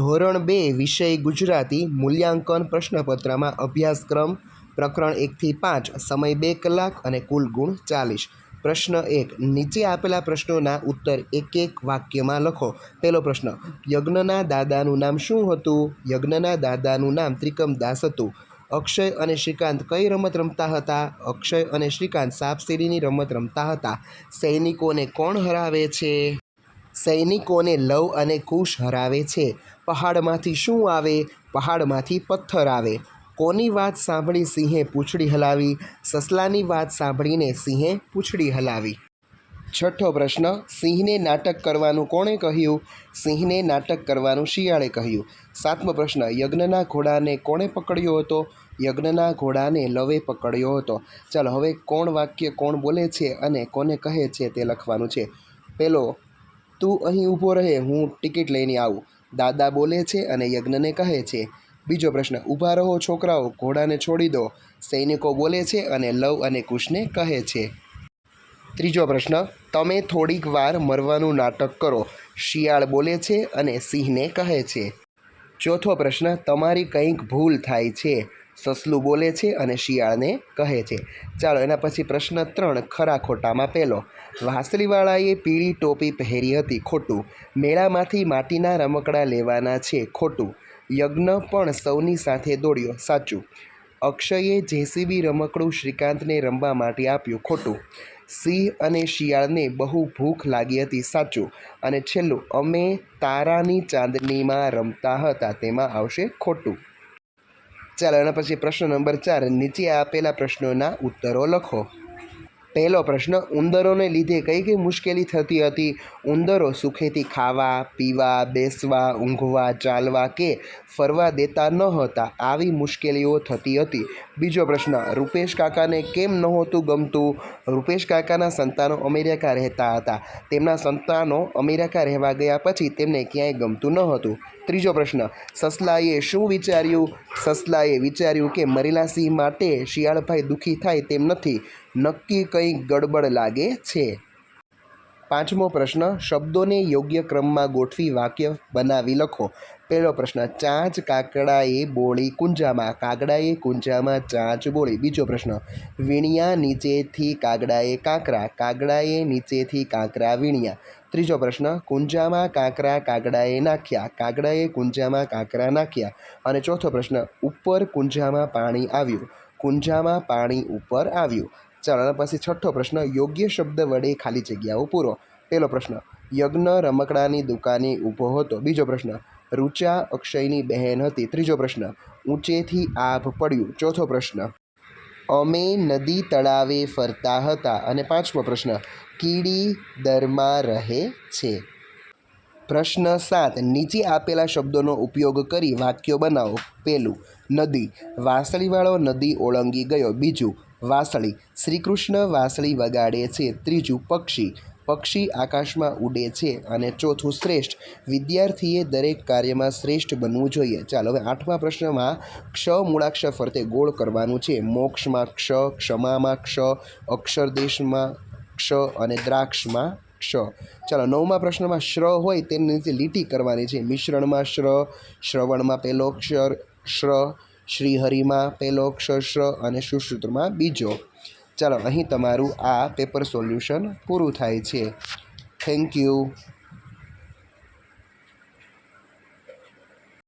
ધોરણ બે વિષય ગુજરાતી મૂલ્યાંકન પ્રશ્નપત્રમાં અભ્યાસક્રમ પ્રકરણ એકથી પાંચ, સમય બે કલાક અને કુલ ગુણ ચાલીસ. પ્રશ્ન એક, નીચે આપેલા પ્રશ્નોના ઉત્તર એક એક વાક્યમાં લખો. પહેલો પ્રશ્ન, યજ્ઞના દાદાનું નામ શું હતું? યજ્ઞના દાદાનું નામ ત્રિકમદાસ હતું. અક્ષય અને શ્રીકાંત કઈ રમત રમતા હતા? અક્ષય અને શ્રીકાંત સાપસીડીની રમત રમતા હતા. સૈનિકોને કોણ હરાવે છે? સૈનિકોને લવ અને કુશ હરાવે છે. પહાડમાંથી શું આવે? પહાડમાંથી પથ્થર આવે. કોની વાત સાંભળી સિંહે પૂંછડી હલાવી? સસલાની વાત સાંભળીને સિંહે પૂંછડી હલાવી. છઠ્ઠો પ્રશ્ન, સિંહને નાટક કરવાનું કોણે કહ્યું? સિંહને નાટક કરવાનું શિયાળે કહ્યું. સાતમો પ્રશ્ન, યજ્ઞના ઘોડાને કોણે પકડ્યો હતો? યજ્ઞના ઘોડાને લવે પકડ્યો હતો. ચાલો, હવે કોણ વાક્ય કોણ બોલે છે અને કોને કહે છે તે લખવાનું છે. પેલો તું અહીં ઊભો રહે, હું ટિકિટ લઈને આવું. દાદા બોલે છે અને યજ્ઞને કહે છે, બીજો પ્રશ્ન, ઊભા રહો છોકરાઓ, ઘોડાને છોડી દો. સૈનિકો બોલે છે અને લવ અને કુશને કહે છે. ત્રીજો પ્રશ્ન, તમે થોડીક વાર મરવાનું નાટક કરો. શિયાળ બોલે છે અને સિંહને કહે છે. ચોથો પ્રશ્ન, તમારી કંઈક ભૂલ થાય છે. સસલું બોલે છે અને શિયાળને કહે છે. ચાલો, એના પછી પ્રશ્ન ત્રણ, ખરા ખોટામાં પહેલો. વાંસળીવાળાએ પીળી ટોપી પહેરી હતી ખોટું. મેળામાંથી માટીના રમકડા લેવાના છે ખોટું. યજ્ઞ પણ સૌની સાથે દોડ્યો, સાચું. અક્ષયે જેસીબી રમકડું શ્રીકાંતને રમવા માટે આપ્યું, ખોટું. સિંહ અને શિયાળને બહુ ભૂખ લાગી હતી, સાચું. અને છેલ્લું, અમે તારાની ચાંદનીમાં રમતા હતા, તેમાં આવશે ખોટું. ચાલો એના પછી પ્રશ્ન નંબર ચાર નીચે આપેલા પ્રશ્નોના ઉત્તરો લખો. પહેલો પ્રશ્ન, ઉંદરોને લીધે કઈ કઈ મુશ્કેલી થતી હતી? ઉંદરો સુખેથી ખાવા, પીવા, બેસવા, ઊંઘવા, ચાલવા કે ફરવા દેતા ન હતા? આવી મુશ્કેલીઓ થતી હતી. બીજો પ્રશ્ન, રૂપેશ કાકાને કેમ નહોતું ગમતું? રૂપેશ કાકાના સંતાનો અમેરિકા રહેતા હતા. તેમના સંતાનો અમેરિકા રહેવા ગયા પછી તેમને ક્યાંય ગમતું ન હતું. ત્રીજો પ્રશ્ન, સસલાએ શું વિચાર્યું? સસલાએ વિચાર્યું કે મરેલા સિંહ માટે શિયાળભાઈ દુઃખી થાય તેમ નથી. નક્કી કંઈક ગડબડ લાગે છે? પાંચમો પ્રશ્ન, શબ્દોને યોગ્ય ક્રમમાં ગોઠવી વાક્ય બનાવી લખો. પહેલો પ્રશ્ન, ચાંચ કાકડાએ બોળી કુંજામાં, કાગડાએ કુંજામાં ચાંચ બોળી. બીજો પ્રશ્ન, વીણ્યા નીચેથી કાગડાએ કાંકરા, કાગડાએ નીચેથી કાંકરા વીણ્યા. ત્રીજો પ્રશ્ન, કુંજામાં કાંકરા કાગડાએ નાખ્યા, કાગડાએ કુંજામાં કાંકરા નાખ્યા. અને ચોથો પ્રશ્ન, ઉપર કુંજામાં પાણી આવ્યું. કુંજામાં પાણી ઉપર આવ્યું. ચાલો એના પછી છઠ્ઠો પ્રશ્ન, યોગ્ય શબ્દ વડે ખાલી જગ્યાઓ પૂરો. પહેલો પ્રશ્ન, યજ્ઞ રમકડાની દુકાને ઊભો હતો. બીજો પ્રશ્ન રૂચા અક્ષયની બહેન હતી. ત્રીજો પ્રશ્ન, ઊંચેથી આભ પડ્યું. ચોથો પ્રશ્ન, અમે નદી તળાવે ફરતા હતા. અને પાંચમો પ્રશ્ન, કીડી દરમાં રહે છે. પ્રશ્ન સાત, નીચે આપેલા શબ્દોનો ઉપયોગ કરી વાક્યો બનાવો. પહેલું, નદી, વાંસળીવાળો નદી ઓળંગી ગયો. બીજું વાંસળી. શ્રીકૃષ્ણ વાંસળી વગાડે છે. ત્રીજું પક્ષી. પક્ષી આકાશમાં ઉડે છે અને ચોથું શ્રેષ્ઠ. વિદ્યાર્થીએ દરેક કાર્યમાં શ્રેષ્ઠ બનવું જોઈએ. ચાલો, હવે આઠમા પ્રશ્નમાં ક્ષ મૂળાક્ષર ફરતે ગોળ કરવાનું છે. મોક્ષમાં ક્ષ, ક્ષમામાં ક્ષ, અક્ષરદેશમાં ક્ષ અને દ્રાક્ષમાં ક્ષ. ચાલો, નવમા પ્રશ્નમાં શ્ર હોય તેની નીચે લીટી કરવાની છે. મિશ્રણમાં શ્ર, શ્રવણમાં પહેલો અક્ષર શ્ર શ્રીહરિમાં પહેલો અક્ષર અને સુશ્રુતમાં બીજો. ચાલો, અહીં તમારું આ પેપર સોલ્યુશન પૂરું થાય છે. Thank you.